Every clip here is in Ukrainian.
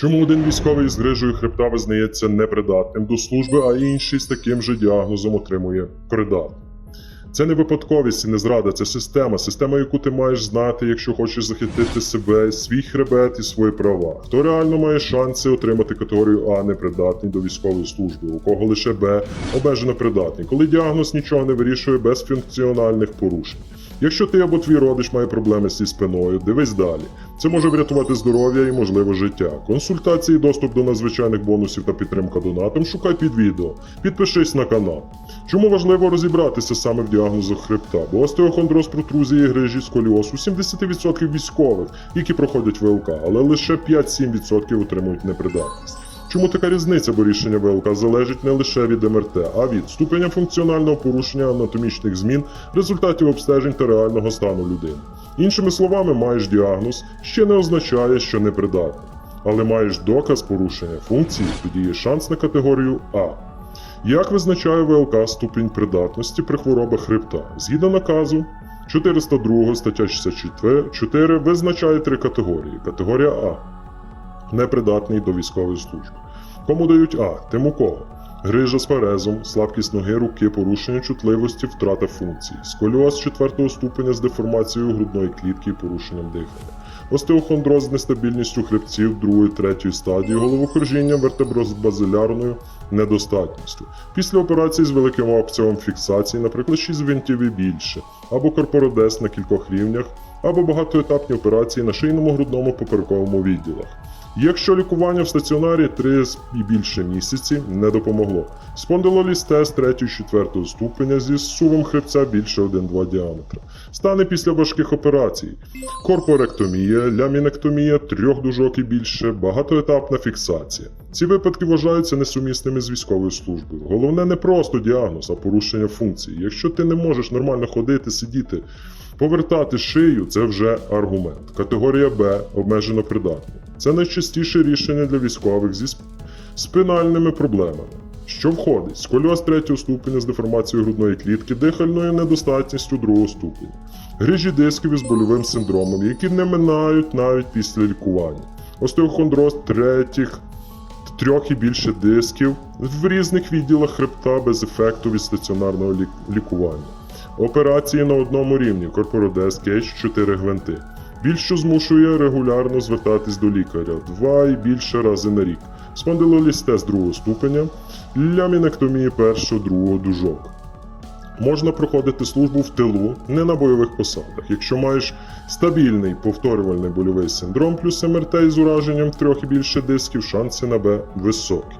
Чому один військовий з грижею хребта визнається непридатним до служби, а інший з таким же діагнозом отримує придатний? Це не випадковість і не зрада, це система, система, яку ти маєш знати, якщо хочеш захистити себе, свій хребет і свої права. Хто реально має шанси отримати категорію А непридатний до військової служби, у кого лише Б обмежено придатний, коли діагноз нічого не вирішує без функціональних порушень. Якщо ти або твій родич має проблеми зі спиною, дивись далі. Це може врятувати здоров'я і, можливо, життя. Консультації, доступ до надзвичайних бонусів та підтримка донатом шукай під відео. Підпишись на канал. Чому важливо розібратися саме в діагнозах хребта? Бо остеохондроз, протрузії, грижі, сколіоз у 70% військових, які проходять ВЛК, але лише 5-7% отримують непридатність. Чому така різниця, бо рішення ВЛК залежить не лише від МРТ, а від ступеня функціонального порушення анатомічних змін, результатів обстежень та реального стану людини. Іншими словами, маєш діагноз ще не означає, що непридатний. Але маєш доказ порушення функції, тоді є шанс на категорію А. Як визначає ВЛК ступінь придатності при хворобах хребта? Згідно наказу 402 стаття 64 визначає три категорії. Категорія А непридатний до військової служби. Кому дають А? Тим у кого? Грижа з парезом, слабкість ноги, руки, порушення чутливості, втрата функцій, сколіоз 4 ступеня з деформацією грудної клітки і порушенням дихання, остеохондроз з нестабільністю хребців 2-3 стадії, головокружіння вертебробазилярною недостатністю. Після операції з великим обсягом фіксації, наприклад, 6 гвинтів і більше, або корпородес на кількох рівнях, або багатоетапні операції на шийному грудному поперековому відділах. Якщо лікування в стаціонарі 3 і більше місяці не допомогло. Спондилолістез 3-4 ступеня зі сувом хребця більше 1-2 діаметра. Стане після важких операцій. Корпоректомія, лямінектомія, трьох дужок і більше, багатоетапна фіксація. Ці випадки вважаються несумісними з військовою службою. Головне не просто діагноз, а порушення функцій. Якщо ти не можеш нормально ходити, сидіти, повертати шию це вже аргумент. Категорія Б обмежено придатна. Це найчастіше рішення для військових зі сп- спинальними проблемами. Що входить? Сколіоз третього ступеня з деформацією грудної клітки, дихальною недостатністю другого ступеня, грижі дисків із больовим синдромом, які не минають навіть після лікування, остеохондроз третіх, трьох і більше дисків в різних відділах хребта без ефекту від стаціонарного лікування. Операції на одному рівні корпородес кейдж 4 гвинти. Більше змушує регулярно звертатись до лікаря два і більше рази на рік. Спондилолістез другого ступеня, лямінектомії першого другого дужок. Можна проходити службу в тилу, не на бойових посадах. Якщо маєш стабільний повторювальний больовий синдром плюс МРТ із ураженням трьох і більше дисків, шанси на Б високі.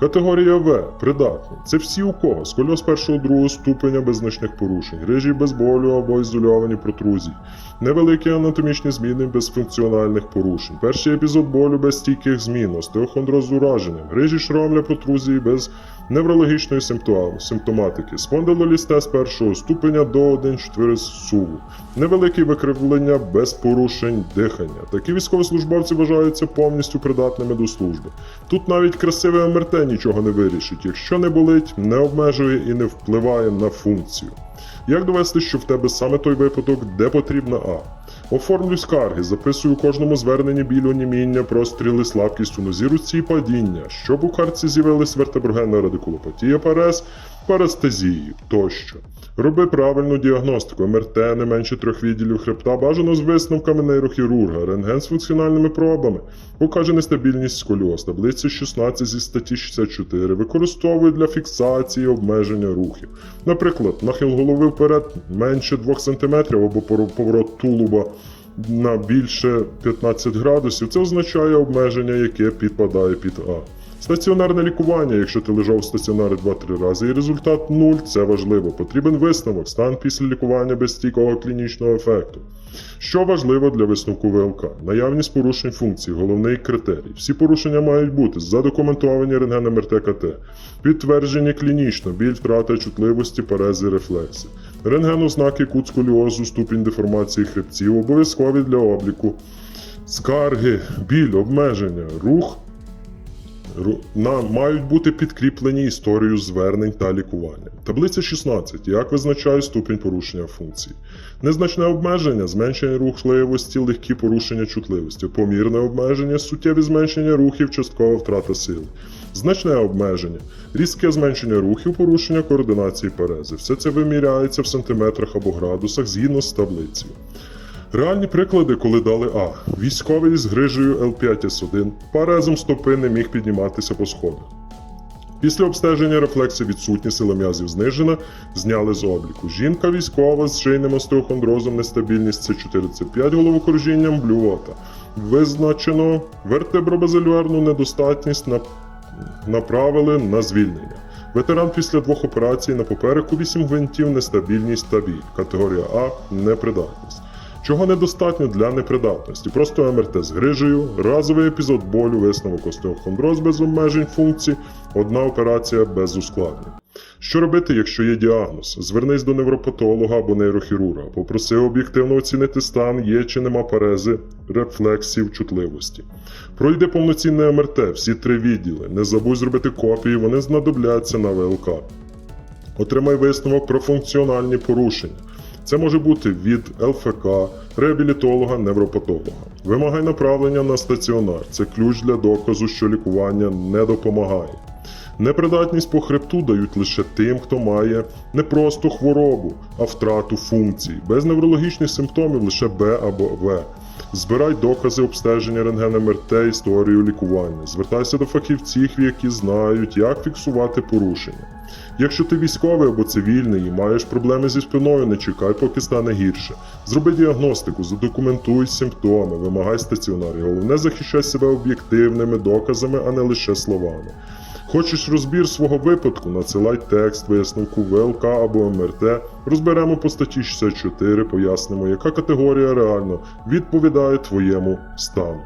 Категорія В придатний. Це всі у кого скольоз першого другого ступеня без значних порушень, грижі без болю або ізольовані протрузії, невеликі анатомічні зміни без функціональних порушень, перший епізод болю без стійких змін, остеохондроз з ураженням, грижі шромля протрузії без неврологічної симптом- симптоматики, спондилолістез першого ступеня до 1-4 суву, невеликі викривлення без порушень дихання. Такі військовослужбовці вважаються повністю придатними до служби. Тут навіть красиве МРТ нічого не вирішить, якщо не болить, не обмежує і не впливає на функцію. Як довести, що в тебе саме той випадок, де потрібна А? Оформлю скарги, записую у кожному зверненні біль, оніміння, простріли, слабкість у нозі, руці, і падіння, щоб у картці з'явилась вертеброгенна радикулопатія, парез, парестезії тощо. Роби правильну діагностику, МРТ не менше трьох відділів хребта, бажано з висновками нейрохірурга, рентген з функціональними пробами, покаже нестабільність сколіоз, таблиця 16 зі статті 64, використовує для фіксації обмеження рухів. Наприклад, нахил голови вперед менше 2 см або поворот тулуба на більше 15 градусів, це означає обмеження, яке підпадає під А. Стаціонарне лікування, якщо ти лежав в стаціонарі 2-3 рази, і результат 0, це важливо. Потрібен висновок, стан після лікування без стійкого клінічного ефекту. Що важливо для висновку ВЛК? Наявність порушень функцій, головний критерій. Всі порушення мають бути задокументовані рентген МРТ КТ, підтверджені клінічно, біль, втрата чутливості, парези, рефлекси. Рентген ознаки кут сколіозу, ступінь деформації хребців, обов'язкові для обліку. Скарги, біль, обмеження, рух мають бути підкріплені історією звернень та лікування. Таблиця 16. Як визначає ступінь порушення функцій? Незначне обмеження, зменшення рухливості, легкі порушення чутливості, помірне обмеження, суттєві зменшення рухів, часткова втрата сили. Значне обмеження, різке зменшення рухів, порушення координації перези. Все це виміряється в сантиметрах або градусах згідно з таблицею. Реальні приклади, коли дали А. Військовий з грижею Л5С1 парезом стопи не міг підніматися по сходах. Після обстеження рефлекси відсутні, сила м'язів знижена, зняли з обліку. Жінка військова з шийним остеохондрозом, нестабільність С4-С5 головокружінням, блювота. Визначено вертебробазилюарну недостатність на... направили на звільнення. Ветеран після двох операцій на попереку 8 гвинтів, нестабільність та біль. Категорія А непридатність. Чого недостатньо для непридатності? Просто МРТ з грижею, разовий епізод болю, висновок остеохондроз без обмежень функцій, одна операція без ускладнень. Що робити, якщо є діагноз? Звернись до невропатолога або нейрохірурга, попроси об'єктивно оцінити стан, є чи нема парези, рефлексів, чутливості. Пройди повноцінне МРТ, всі три відділи. Не забудь зробити копії, вони знадобляться на ВЛК. Отримай висновок про функціональні порушення. Це може бути від ЛФК, реабілітолога, невропатолога. Вимагай направлення на стаціонар. Це ключ для доказу, що лікування не допомагає. Непридатність по хребту дають лише тим, хто має не просто хворобу, а втрату функцій. Без неврологічних симптомів лише Б або В. Збирай докази обстеження рентген МРТ, історію лікування. Звертайся до фахівців, які знають, як фіксувати порушення. Якщо ти військовий або цивільний і маєш проблеми зі спиною, не чекай, поки стане гірше. Зроби діагностику, задокументуй симптоми, вимагай стаціонар. Головне захищай себе об'єктивними доказами, а не лише словами. Хочеш розбір свого випадку? Надсилай текст, висновку ВЛК або МРТ. Розберемо по статті 64, пояснимо, яка категорія реально відповідає твоєму стану.